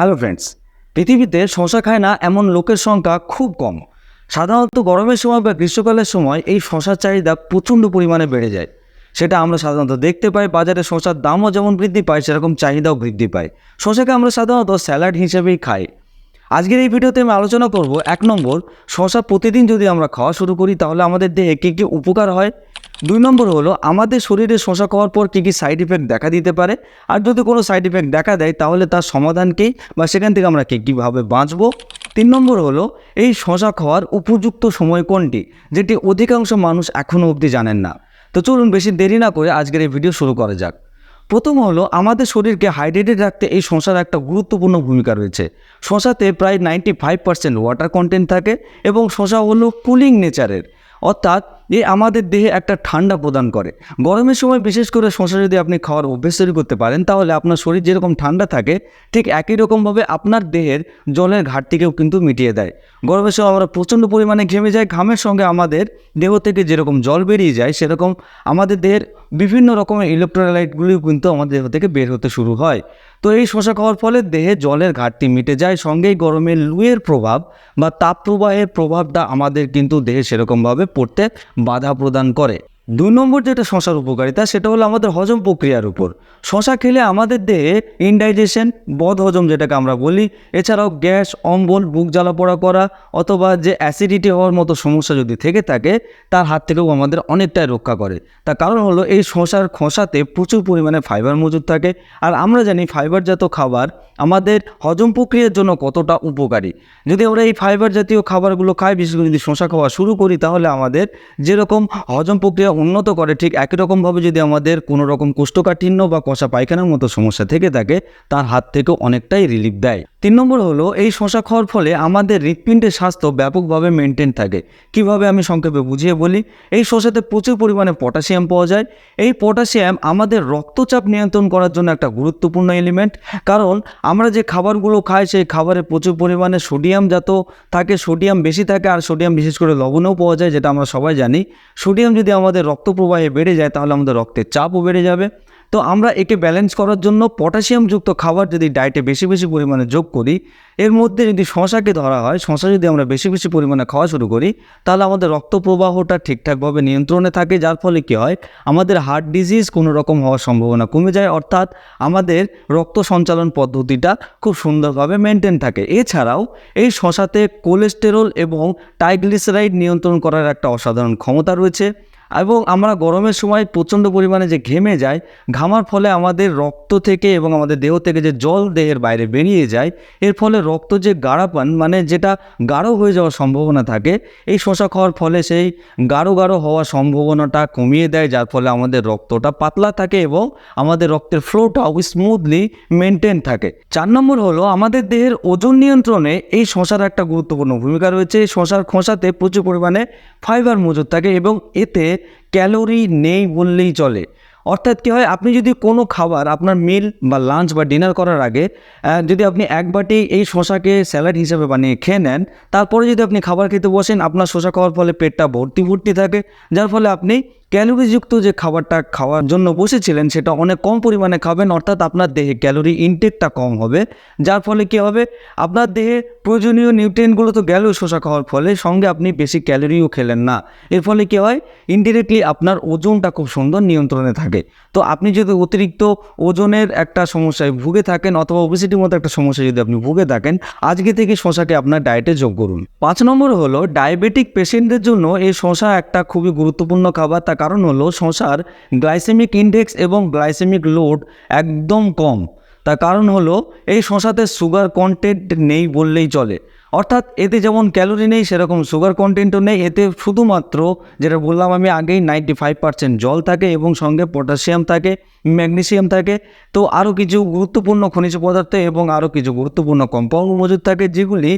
Hello friends পৃথিবীতে শশা খায় না এমন লোকের সংখ্যা খুব কম। সাধারণত গরমের সময় বা গ্রীষ্মকালের সময় এই শশার চাহিদা প্রচণ্ড পরিমাণে বেড়ে যায়। সেটা আমরা সাধারণত দেখতে পাই, বাজারে শশার দামও যেমন বৃদ্ধি পায়, সেরকম চাহিদাও বৃদ্ধি পায়। শশাকে আমরা সাধারণত স্যালাড হিসেবেই খাই। আজকের এই ভিডিওতে আমি আলোচনা করব এক নম্বর, শশা প্রতিদিন যদি আমরা খাওয়া শুরু করি, তাহলে আমাদের দেহে কী কী উপকার হয়? দুই নম্বর হলো, আমাদের শরীরে শশা খাওয়ার পর কী কী সাইড ইফেক্ট দেখা দিতে পারে? আর যদি কোনো সাইড ইফেক্ট দেখা দেয়, তাহলে তার সমাধান কী? বা সেখান থেকে আমরা কী কীভাবে বাঁচবো? তিন নম্বর হলো, এই শশা খাওয়ার উপযুক্ত সময় কোনটি? যেটি অধিকাংশ মানুষ এখনও অবধি জানেন না। তো চলুন বেশি দেরি না করে আজকের এই ভিডিও শুরু করা যাক। প্রথম হলো, আমাদের শরীরকে হাইড্রেটেড রাখতে এই শশার একটা গুরুত্বপূর্ণ ভূমিকা রয়েছে। শশাতে প্রায় ninety five percent water content থাকে এবং শশা হলো কুলিং নেচারের অর্থাৎ এ আমাদের দেহে একটা ঠান্ডা প্রদান করে। গরমের সময় বিশেষ করে শশা যদি আপনি খাওয়ার অভ্যেস তৈরি করতে পারেন, তাহলে আপনার শরীর যেরকম ঠান্ডা থাকে, ঠিক একই রকমভাবে আপনার দেহের জলের ঘাটতিকেও কিন্তু মিটিয়ে দেয়। গরমের সময় আমরা প্রচণ্ড পরিমাণে ঘেমে যাই, ঘামের সঙ্গে আমাদের দেহ থেকে যেরকম জল বেরিয়ে যায়, সেরকম আমাদের দেহের বিভিন্ন রকমের ইলেকট্রোলাইটগুলিও কিন্তু আমাদের দেহ থেকে বের হতে শুরু হয়। তো এই শশা খাওয়ার ফলে দেহে জলের ঘাটতি মিটে যায়, সঙ্গেই গরমের লুয়ের প্রভাব বা তাপ প্রবাহের প্রভাবটা আমাদের কিন্তু দেহে সেরকমভাবে পড়তে বাধা প্রদান করে। দুই নম্বর যেটা শশার উপকারিতা, সেটা হলো আমাদের হজম প্রক্রিয়ার উপর। শশা খেলে আমাদের দেহে ইনডাইজেশন বদ হজম যেটাকে আমরা বলি, এছাড়াও গ্যাস, অম্বল, বুক জ্বালা পোড়া করা, অথবা যে অ্যাসিডিটি হওয়ার মতো সমস্যা যদি থেকে থাকে, তার হাত থেকেও আমাদের অনেকটাই রক্ষা করে। তার কারণ হলো এই শশার খোসাতে প্রচুর পরিমাণে ফাইবার মজুদ থাকে। আর আমরা জানি ফাইবার ফাইবারজাত খাবার আমাদের হজম প্রক্রিয়ার জন্য কতটা উপকারী। যদি আমরা এই ফাইবার জাতীয় খাবারগুলো খাই, বিশেষ করে যদি শশা খাওয়া শুরু করি, তাহলে আমাদের যেরকম হজম প্রক্রিয়া উন্নত করে, ঠিক একই রকমভাবে যদি আমাদের কোনো রকম কোষ্ঠকাঠিন্য বা কষা পায়খানার মতো সমস্যা থেকে থাকে, তার হাত থেকে অনেকটাই রিলিফ দেয়। তিন নম্বর হলো, এই শশা খাওয়ার ফলে আমাদের হৃৎপিণ্ডের স্বাস্থ্য ব্যাপকভাবে মেনটেন থাকে। কীভাবে আমি সংক্ষেপে বুঝিয়ে বলি? এই শশাতে প্রচুর পরিমাণে পটাশিয়াম পাওয়া যায়। এই পটাশিয়াম আমাদের রক্তচাপ নিয়ন্ত্রণ করার জন্য একটা গুরুত্বপূর্ণ এলিমেন্ট কারণ আমরা যে খাবারগুলো খাই, সেই খাবারে প্রচুর পরিমাণে সোডিয়াম জাত থাকে। সোডিয়াম বেশি থাকে আর সোডিয়াম বিশেষ করে লবণেও পাওয়া যায়, যেটা আমরা সবাই জানি। সোডিয়াম যদি আমাদের রক্ত প্রবাহে বেড়ে যায়, তাহলে আমাদের রক্তের চাপও বেড়ে যাবে। তো আমরা একে ব্যালেন্স করার জন্য পটাশিয়ামযুক্ত খাবার যদি ডায়েটে বেশি বেশি পরিমাণে যোগ করি, এর মধ্যে যদি শশাকে ধরা হয়, শশা যদি আমরা বেশি বেশি পরিমাণে খাওয়া শুরু করি, তাহলে আমাদের রক্ত প্রবাহটা ঠিকঠাকভাবে নিয়ন্ত্রণে থাকে, যার ফলে কী হয়, আমাদের হার্ট ডিজিজ কোনো রকম হওয়ার সম্ভাবনা কমে যায়। অর্থাৎ আমাদের রক্ত সঞ্চালন পদ্ধতিটা খুব সুন্দরভাবে মেনটেন থাকে। এছাড়াও এই শশাতে কোলেস্টেরল এবং ট্রাইগ্লিসারাইড নিয়ন্ত্রণ করার একটা অসাধারণ ক্ষমতা রয়েছে। এবং আমরা গরমের সময় প্রচণ্ড পরিমাণে যে ঘেমে যায় ঘামার ফলে আমাদের রক্ত থেকে এবং আমাদের দেহ থেকে যে জল দেহের বাইরে বেরিয়ে যায়, এর ফলে রক্ত যে গাঢ়াপান মানে যেটা গাঢ় হয়ে যাওয়ার সম্ভাবনা থাকে, এই শশা খাওয়ার ফলে সেই গাঢ় গাঢ় হওয়ার সম্ভাবনাটা কমিয়ে দেয়, যার ফলে আমাদের রক্তটা পাতলা থাকে এবং আমাদের রক্তের ফ্লোটাও স্মুথলি মেনটেন থাকে। চার নম্বর হলো, আমাদের দেহের ওজন নিয়ন্ত্রণে এই শশার একটা গুরুত্বপূর্ণ ভূমিকা রয়েছে। এই শশার খোসাতে প্রচুর পরিমাণে ফাইবার মজুদ থাকে এবং এতে ক্যালোরি নেই বললেই চলে। অর্থাৎ কী হয়, আপনি যদি কোনো খাবার, আপনার মিল বা লাঞ্চ বা ডিনার করার আগে যদি আপনি এক বাটি এই শশাকে স্যালাড হিসেবে বানিয়ে খেয়ে নেন, তারপরে যদি আপনি খাবার খেতে বসেন, আপনার শশা খাওয়ার ফলে পেটটা ভর্তি ভর্তি থাকে, যার ফলে আপনি ক্যালোরিযুক্ত যে খাবারটা খাওয়ার জন্য বসেছিলেন, সেটা অনেক কম পরিমাণে খাবেন, অর্থাৎ আপনার দেহে ক্যালোরি ইনটেকটা কম হবে। যার ফলে কী হবে? আপনার দেহে প্রয়োজনীয় নিউট্রিয়েন্টগুলো তো গেল শসা খাওয়ার ফলে, সঙ্গে আপনি বেশি ক্যালোরিও খেলেন না। এর ফলে কী হয়? ইনডিরেক্টলি আপনার ওজনটা খুব সুন্দর নিয়ন্ত্রণে থাকে। তো আপনি যদি অতিরিক্ত ওজনের একটা সমস্যায় ভুগে থাকেন, অথবা ওবেসিটির মতো একটা সমস্যায় যদি আপনি ভুগে থাকেন, আজকে থেকে শশাকে আপনার ডায়েটে যোগ করুন। পাঁচ নম্বর হলো ডায়াবেটিক পেশেন্টদের জন্য এই শশা একটা খুবই গুরুত্বপূর্ণ খাবার, তার কারণ হলো শশার গ্লাইসেমিক ইনডেক্স এবং গ্লাইসেমিক লোড একদম কম। তার কারণ হলো এই শশাতে সুগার কন্টেন্ট নেই বললেই চলে। অর্থাৎ এতে যেমন ক্যালোরি নেই, সেরকম সুগার কন্টেন্টও নেই। এতে শুধুমাত্র যেটা বললাম আমি আগেই নাইনটি ফাইভ পার্সেন্ট জল থাকে এবং সঙ্গে পটাশিয়াম থাকে ম্যাগনেসিয়াম থাকে। তো আরও কিছু গুরুত্বপূর্ণ খনিজ পদার্থ এবং আরও কিছু গুরুত্বপূর্ণ কম্পাউন্ড মজুদ থাকে, যেগুলি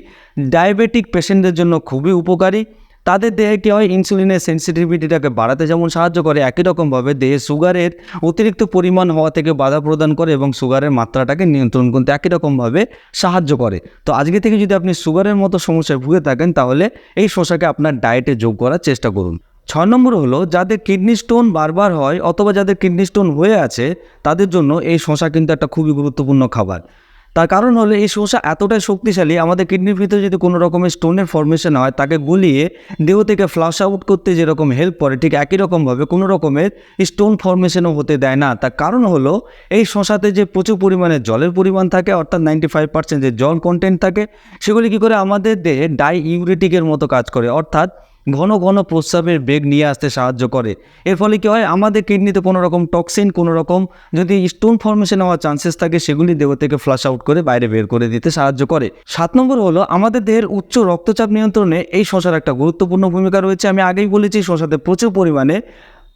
ডায়াবেটিক পেশেন্টদের জন্য খুবই উপকারী। তাদের দেহে কী হয় ইনসুলিনের সেন্সিটিভিটিটাকে বাড়াতে যেমন সাহায্য করে, একই রকমভাবে দেহে সুগারের অতিরিক্ত পরিমাণ হওয়া থেকে বাধা প্রদান করে এবং সুগারের মাত্রাটাকে নিয়ন্ত্রণ করতে একই রকমভাবে সাহায্য করে। তো আজকে থেকে যদি আপনি সুগারের মতো সমস্যায় ভুগে থাকেন, তাহলে এই শসাকে আপনার ডায়েটে যোগ করার চেষ্টা করুন। ছয় নম্বর হলো, যাদের কিডনি স্টোন বারবার হয় অথবা যাদের কিডনি স্টোন হয়ে আছে, তাদের জন্য এই শশা কিন্তু একটা খুবই গুরুত্বপূর্ণ খাবার। তার কারণ হলো এই শসা এতটাই শক্তিশালী, আমাদের কিডনির ভিতরে যদি কোনো রকমের স্টোনের ফর্মেশন হয়, তাকে গুলিয়ে দেহ থেকে ফ্লাশ আউট করতে যেরকম হেল্প করে, ঠিক একই রকমভাবে কোনো রকমের স্টোন ফর্মেশনও হতে দেয় না। তার কারণ হলো এই শশাতে যে প্রচুর পরিমাণে জলের পরিমাণ থাকে, অর্থাৎ নাইনটি ফাইভ পার্সেন্ট যে জল কন্টেন্ট থাকে, সেগুলি কী করে আমাদের দেহে ডাই ইউরেটিকের মতো কাজ করে। অর্থাৎ ঘন ঘন প্রস্রাবের বেগ নিয়ে আসতে সাহায্য করে। এর ফলে কী হয়? আমাদের কিডনিতে কোনো রকম টক্সিন কোনো রকম যদি স্টোন ফর্মেশন হওয়ার চান্সেস থাকে, সেগুলি দেহ থেকে ফ্লাশ আউট করে বাইরে বের করে দিতে সাহায্য করে। সাত নম্বর হলো, আমাদের দেহের উচ্চ রক্তচাপ নিয়ন্ত্রণে এই শশার একটা গুরুত্বপূর্ণ ভূমিকা রয়েছে। আমি আগেই বলেছি, শশাতে প্রচুর পরিমাণে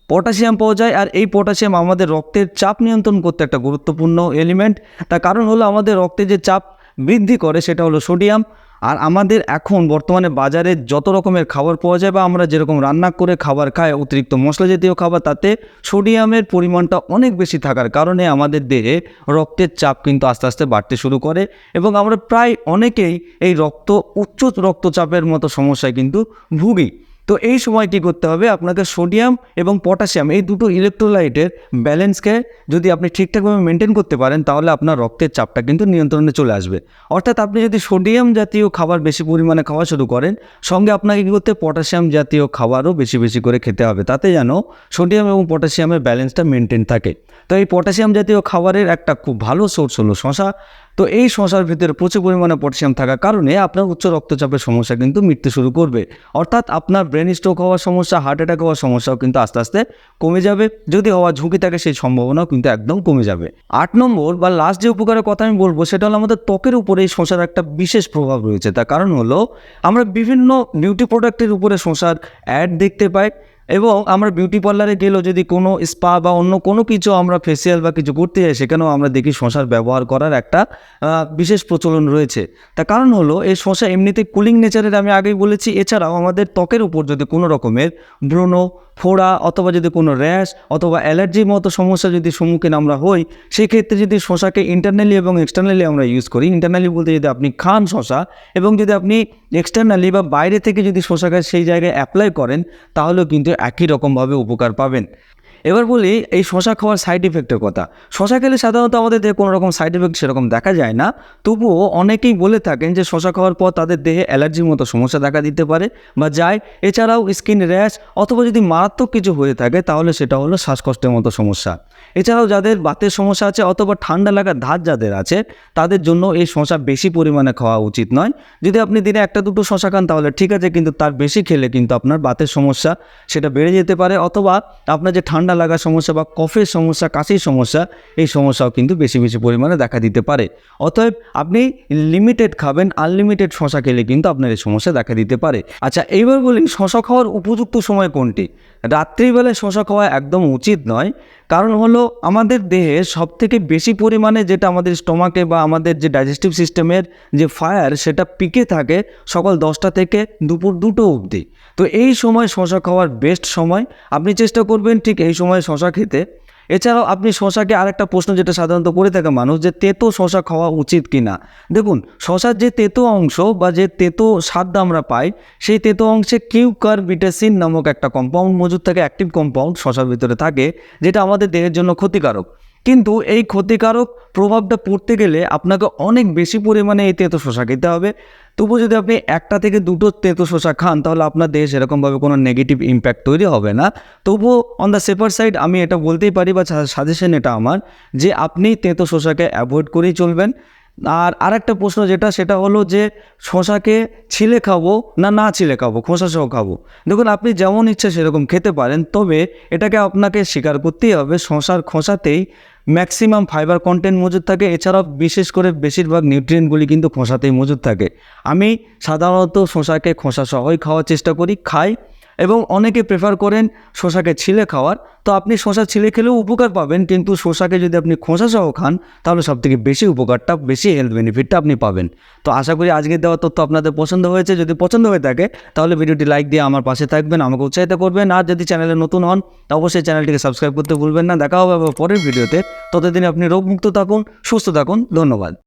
পটাশিয়াম পাওয়া যায় আর এই পটাশিয়াম আমাদের রক্তের চাপ নিয়ন্ত্রণ করতে একটা গুরুত্বপূর্ণ এলিমেন্ট তার কারণ হলো, আমাদের রক্তে যে চাপ বৃদ্ধি করে, সেটা হলো সোডিয়াম আর আমাদের এখন বর্তমানে বাজারে যত রকমের খাবার পাওয়া যায় বা আমরা যেরকম রান্না করে খাবার খাই, অতিরিক্ত মশলা জাতীয় খাবার, তাতে সোডিয়ামের পরিমাণটা অনেক বেশি থাকার কারণে আমাদের দেহে রক্তের চাপ কিন্তু আস্তে আস্তে বাড়তে শুরু করে এবং আমরা প্রায় অনেকেই এই রক্ত, উচ্চ রক্তচাপের মতো সমস্যায় কিন্তু ভুগি। তো এই সময় কী করতে হবে? আপনাকে সোডিয়াম এবং পটাশিয়াম এই দুটো ইলেকট্রোলাইটের ব্যালেন্সকে যদি আপনি ঠিকঠাকভাবে মেনটেন করতে পারেন, তাহলে আপনার রক্তের চাপটা কিন্তু নিয়ন্ত্রণে চলে আসবে। অর্থাৎ আপনি যদি সোডিয়াম জাতীয় খাবার বেশি পরিমাণে খাওয়া শুরু করেন, সঙ্গে আপনাকে কী করতে পটাশিয়াম জাতীয় খাবারও বেশি বেশি করে খেতে হবে। তাতে যেন সোডিয়াম এবং পটাশিয়ামের ব্যালেন্সটা মেনটেন থাকে। তো এই পটাশিয়াম জাতীয় খাবারের একটা খুব ভালো সোর্স হলো শশা। তো এই শশার ভিতরে প্রচুর পরিমাণে পটাশিয়াম থাকার কারণে আপনার উচ্চ রক্তচাপের সমস্যা কিন্তু মিটতে শুরু করবে। অর্থাৎ আপনার ব্রেন স্ট্রোক হওয়ার সমস্যা, হার্ট অ্যাটাক হওয়ার সমস্যাও কিন্তু আস্তে আস্তে কমে যাবে। যদি হওয়ার ঝুঁকি থাকে সেই সম্ভাবনাও কিন্তু একদম কমে যাবে। আট নম্বর বা লাস্ট যে উপকারের কথা আমি বলব সেটা হলো আমাদের ত্বকের উপরে এই শশার একটা বিশেষ প্রভাব রয়েছে। তার কারণ হলো আমরা বিভিন্ন বিউটি প্রোডাক্টের উপরে শশার অ্যাড দেখতে পাই। এবং আমরা বিউটি পার্লারে গেলেও যদি কোনো স্পা বা অন্য কোনো কিছু আমরা ফেসিয়াল বা কিছু করতে যাই, সেখানেও আমরা দেখি শশার ব্যবহার করার একটা বিশেষ প্রচলন রয়েছে। তার কারণ হলো, এই শশা এমনিতে কুলিং নেচারের আমি আগেই বলেছি, এছাড়াও আমাদের ত্বকের উপর যদি কোনো রকমের ব্রণ, ফোড়া অথবা যদি কোনো র্যাশ অথবা অ্যালার্জির মতো সমস্যা যদি সম্মুখীন আমরা হই, সেক্ষেত্রে যদি শশাকে ইন্টারনালি এবং এক্সটার্নালি আমরা ইউজ করি ইন্টারনালি বলতে যদি আপনি খান শশা এবং যদি আপনি এক্সটার্নালি বা বাইরে থেকে যদি শোষাগার সেই জায়গায় অ্যাপ্লাই করেন, তাহলেও কিন্তু একই রকমভাবে উপকার পাবেন। এবার বলি এই শশা খাওয়ার সাইড ইফেক্টের কথা। শশা খেলে সাধারণত আমাদের দেহে কোনো রকম সাইড ইফেক্ট সেরকম দেখা যায় না। তবুও অনেকেই বলে থাকেন যে শশা খাওয়ার পর তাদের দেহে অ্যালার্জির মতো সমস্যা দেখা দিতে পারে বা যায়। এছাড়াও স্কিন র্যাশ অথবা যদি মারাত্মক কিছু হয়ে থাকে তাহলে সেটা হলো শ্বাসকষ্টের মতো সমস্যা। এছাড়াও যাদের বাতের সমস্যা আছে অথবা ঠান্ডা লাগার ধাত যাদের আছে, তাদের জন্য এই শশা বেশি পরিমাণে খাওয়া উচিত নয়। যদি আপনি দিনে একটা দুটো শশা খান তাহলে ঠিক আছে, কিন্তু তার বেশি খেলে কিন্তু আপনার বাতের সমস্যা সেটা বেড়ে যেতে পারে। অথবা আপনার যে ঠান্ডা লাগার সমস্যা বা কফের সমস্যা, কাশির সমস্যা, এই সমস্যাও কিন্তু বেশি বেশি পরিমাণে দেখা দিতে পারে। অতএব আপনি লিমিটেড খাবেন আনলিমিটেড শশা খেলে কিন্তু আপনার এই সমস্যা দেখা দিতে পারে। আচ্ছা এইবার বলি শশা খাওয়ার উপযুক্ত সময় কোনটি? রাত্রিবেলায় শশা খাওয়া একদম উচিত নয়। কারণ হলো আমাদের দেহে সব থেকে বেশি পরিমাণে যেটা আমাদের স্টোমাকে বা আমাদের যে ডাইজেস্টিভ সিস্টেমের যে ফায়ার সেটা পিকে থাকে সকাল দশটা থেকে দুপুর দুটো অবধি। তো এই সময় শশা খাওয়ার বেস্ট সময়। আপনি চেষ্টা করবেন ঠিক এই সময় শশা খেতে। এছাড়াও আপনি শশাকে আরেকটা প্রশ্ন যেটা সাধারণত করে থাকে মানুষ যে তেতো শশা খাওয়া উচিত কি না দেখুন, শশার যে তেতো অংশ বা যে তেতো স্বাদ আমরা পাই, সেই তেতো অংশে কিউকার বিটাসিন নামক একটা কম্পাউন্ড মজুদ থাকে অ্যাক্টিভ কম্পাউন্ড শশার ভিতরে থাকে, যেটা আমাদের দেহের জন্য ক্ষতিকারক। কিন্তু এই ক্ষতিকারক প্রভাবটা পড়তে গেলে আপনাকে অনেক বেশি পরিমাণে এই তেতো শশা খেতে হবে। তবু যদি আপনি একটা থেকে দুটো তেঁতো শশা খান, তাহলে আপনার দেহে সেরকমভাবে কোনো নেগেটিভ ইম্প্যাক্ট তৈরি হবে না। তবুও অন দ্য সেফার সাইড আমি এটা বলতেই পারি বা সাজেশন এটা আমার যে আপনি তেঁতো শশাকে অ্যাভয়েড করেই চলবেন। আর আরেকটা প্রশ্ন যেটা, সেটা হলো যে শশাকে ছিলে খাব না না ছিলে খাব, খোসা সহ খাব? দেখুন, আপনি যেমন ইচ্ছে সেরকম খেতে পারেন, তবে এটাকে আপনাকে স্বীকার করতেই হবে শশার খোসাতেই ম্যাক্সিমাম ফাইবার কন্টেন্ট মজুদ থাকে, এছাড়াও বিশেষ করে বেশিরভাগ নিউট্রিয়েন্টগুলি কিন্তু খোসাতেই মজুদ থাকে। আমি সাধারণত শশাকে খোসা সহই খাওয়ার চেষ্টা করি, খাই এবং অনেকে প্রেফার করেন শশাকে ছিলে খাওয়ার। তো আপনি শশা ছিলে খেলেও উপকার পাবেন, কিন্তু শশাকে যদি আপনি খোসা সহ খান, তাহলে সবথেকে বেশি উপকারটা, বেশি হেলথ বেনিফিটটা আপনি পাবেন। তো আশা করি আজকের দেওয়া তথ্য আপনাদের পছন্দ হয়েছে। যদি পছন্দ হয়ে থাকে, তাহলে ভিডিওটি লাইক দিয়ে আমার পাশে থাকবেন, আমাকে উৎসাহিত করবেন। আর যদি চ্যানেলে নতুন হন, অবশ্যই চ্যানেলটিকে সাবস্ক্রাইব করতে ভুলবেন না। দেখা হবে পরের ভিডিওতে। ততদিনে আপনি রোগমুক্ত থাকুন, সুস্থ থাকুন। ধন্যবাদ।